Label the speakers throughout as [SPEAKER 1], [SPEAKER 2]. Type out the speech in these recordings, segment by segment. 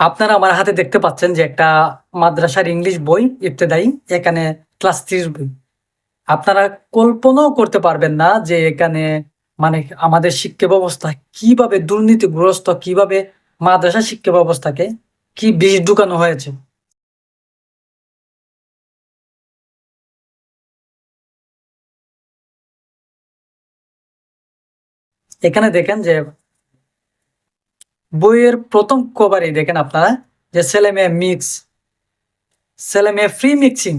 [SPEAKER 1] আপনারা আমার হাতে দেখতে পাচ্ছেন যে একটা মাদ্রাসার ইংলিশ বই ইবতেদায়ী, এখানে ক্লাস থ্রির বই। আপনারা কল্পনাও করতে পারবেন না যে এখানে মানে আমাদের শিক্ষা ব্যবস্থা কীভাবে দুর্নীতিগ্রস্ত, কীভাবে মাদ্রাসা শিক্ষা ব্যবস্থাকে কি বিষ ঢুকানো হয়েছে। এখানে দেখেন যে বইয়ের প্রথম কভারেই দেখেন আপনারা, যে ছেলে মেয়ে মিক্স ছেলে মেয়ে ফ্রি মিক্সিং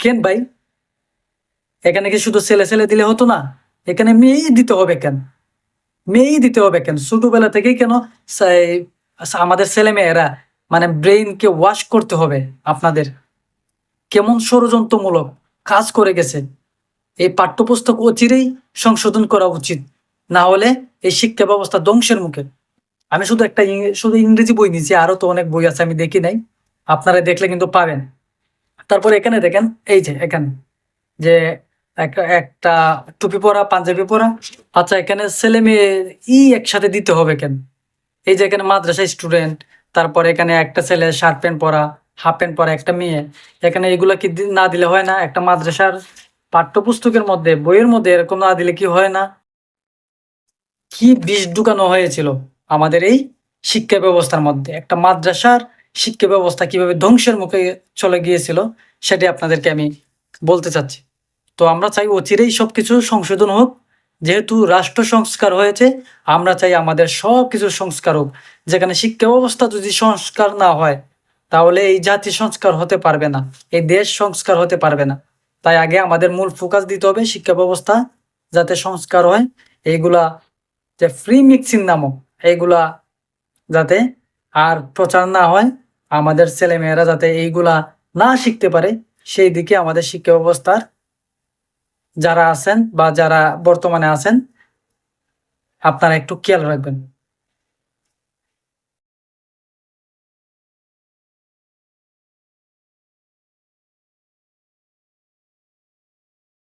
[SPEAKER 1] কেন ভাই? এখানে কি শুধু ছেলে ছেলে দিলে হতো না? এখানে মেয়েই দিতে হবে কেন? মেয়েই দিতে হবে কেন? ছোটবেলা থেকেই কেন আমাদের ছেলে মেয়েরা মানে ব্রেইনকে ওয়াশ করতে হবে আপনাদের? কেমন ষড়যন্ত্রমূলক কাজ করে গেছে। এই পাঠ্যপুস্তক অচিরেই সংশোধন করা উচিত। না হলে এই শিক্ষা ব্যবস্থা ধ্বংসের মুখে। আমি শুধু একটা শুধু ইংরেজি বই নিয়েছি আরও তো অনেক বই আছে আমি দেখি নাই। আপনারা দেখলে কিন্তু পাবেন। তারপর এখানে দেখেন, এই যে এখানে, যে একটা টুপি পরা, পাঞ্জাবি পরা আচ্ছা এখানে ছেলে মেয়ে ই একসাথে দিতে হবে কেন? এই যে এখানে মাদ্রাসা স্টুডেন্ট, তারপর এখানে একটা ছেলে শার্ট প্যান্ট পরা, হাফ প্যান্ট পরা একটা মেয়ে। এখানে এগুলা কি না দিলে হয় না, একটা মাদ্রাসার পাঠ্যপুস্তকের মধ্যে, বইয়ের মধ্যে এরকম না দিলে কি হয় না? কি বিষ ঢুকানো হয়েছিল? আমাদের এই শিক্ষা ব্যবস্থার মধ্যে। একটা মাদ্রাসার শিক্ষা ব্যবস্থা কীভাবে ধ্বংসের মুখে চলে গিয়েছিল, সেটি আপনাদেরকে আমি বলতে চাচ্ছি। তো আমরা চাই অচিরেই সবকিছু সংশোধন হোক। যেহেতু রাষ্ট্র সংস্কার হয়েছে, আমরা চাই আমাদের সব কিছু সংস্কার হোক। যেখানে শিক্ষা ব্যবস্থা যদি সংস্কার না হয়, তাহলে এই জাতি সংস্কার হতে পারবে না, এই দেশ সংস্কার হতে পারবে না। তাই আগে আমাদের মূল ফোকাস দিতে হবে শিক্ষা ব্যবস্থা যাতে সংস্কার হয়। এইগুলা যে ফ্রি মিক্সিং নামক এইগুলা যাতে আর প্রচার না হয়, আমাদের ছেলেমেয়েরা যাতে এইগুলা না শিখতে পারে, সেই দিকে আমাদের শিক্ষা ব্যবস্থার যারা আছেন বা যারা বর্তমানে আছেন, আপনারা একটু খেয়াল রাখবেন।